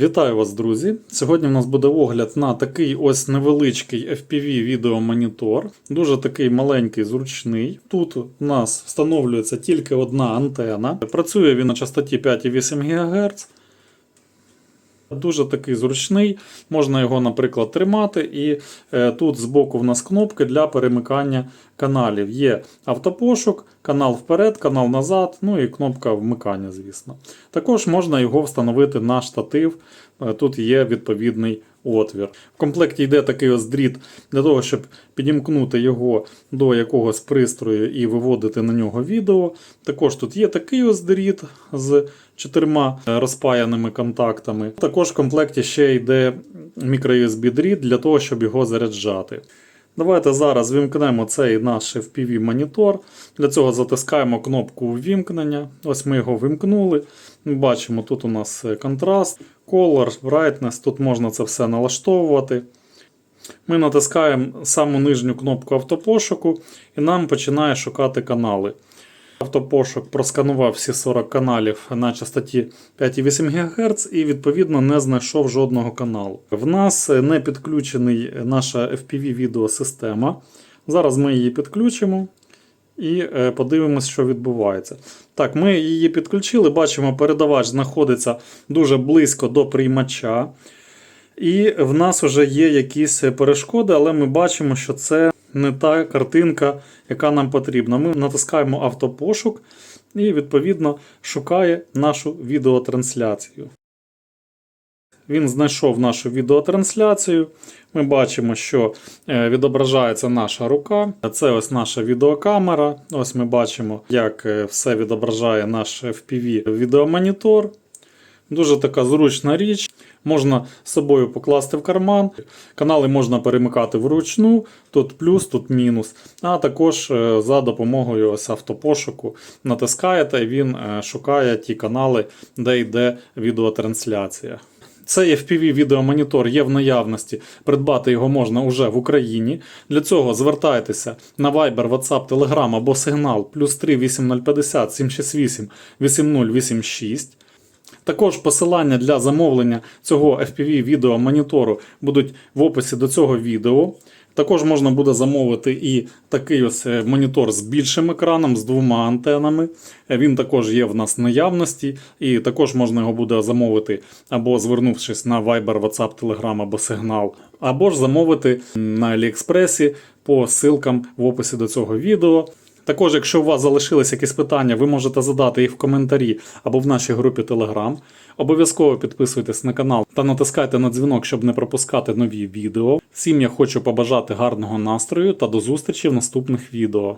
Вітаю вас, друзі! Сьогодні у нас буде огляд на такий ось невеличкий FPV відеомонітор. Дуже такий маленький, зручний. Тут у нас встановлюється тільки одна антена. Працює він на частоті 5,8 ГГц. Дуже такий зручний, можна його, наприклад, тримати, і е, тут збоку в нас кнопки для перемикання каналів. Є автопошук, канал вперед, канал назад, ну і кнопка вмикання, звісно. Також можна його встановити на штатив. Е, Тут є відповідний отвір. В комплекті йде такий ось дріт для того, щоб підімкнути його до якогось пристрою і виводити на нього відео. Також тут є такий ось дріт з чотирма е, розпаяними контактами. Також в комплекті ще йде мікро-USB дріт для того, щоб його заряджати. Давайте зараз вімкнемо цей наш FPV монітор. Для цього затискаємо кнопку вімкнення. Ось ми його вимкнули. Бачимо, тут у нас е, контраст, color, brightness, тут можна це все налаштовувати. Ми натискаємо саму нижню кнопку автопошуку і нам починає шукати канали. Автопошук просканував всі 40 каналів на частоті 5,8 ГГц і відповідно не знайшов жодного каналу. В нас не підключений наша FPV відеосистема. Зараз ми її підключимо і е, подивимось, що відбувається. Так, ми її підключили, бачимо, передавач знаходиться дуже близько до приймача. І в нас вже є якісь перешкоди, але ми бачимо, що це не та картинка, яка нам потрібна. Ми натискаємо автопошук і, відповідно, шукає нашу відеотрансляцію. Він знайшов нашу відеотрансляцію. Ми бачимо, що е, відображається наша рука. Це ось наша відеокамера. Ось ми бачимо, як е, все відображає наш FPV відеомонітор. Дуже така зручна річ. Можна з собою покласти в карман. Канали можна перемикати вручну, тут плюс, тут мінус. А також е, за допомогою ось автопошуку натискаєте, і він е, шукає ті канали, де йде відеотрансляція. Цей FPV відеомонітор є в наявності. Придбати його можна уже в Україні. Для цього звертайтеся на Viber, WhatsApp, Telegram або сигнал плюс 3 8050 768 8086. Також посилання для замовлення цього FPV відеомонітору будуть в описі до цього відео. Також можна буде замовити і такий ось е, монітор з більшим екраном, з двома антенами. Е, Він також є в нас в наявності, і також можна його буде замовити або звернувшись на Viber, WhatsApp, Telegram або сигнал, або ж замовити на Аліекспресі по ссылкам в описі до цього відео. Також, якщо у вас залишились якісь питання, ви можете задати їх в коментарі або в нашій групі Telegram. Обов'язково підписуйтесь на канал та натискайте на дзвінок, щоб не пропускати нові відео. Всім я хочу побажати гарного настрою та до зустрічі в наступних відео.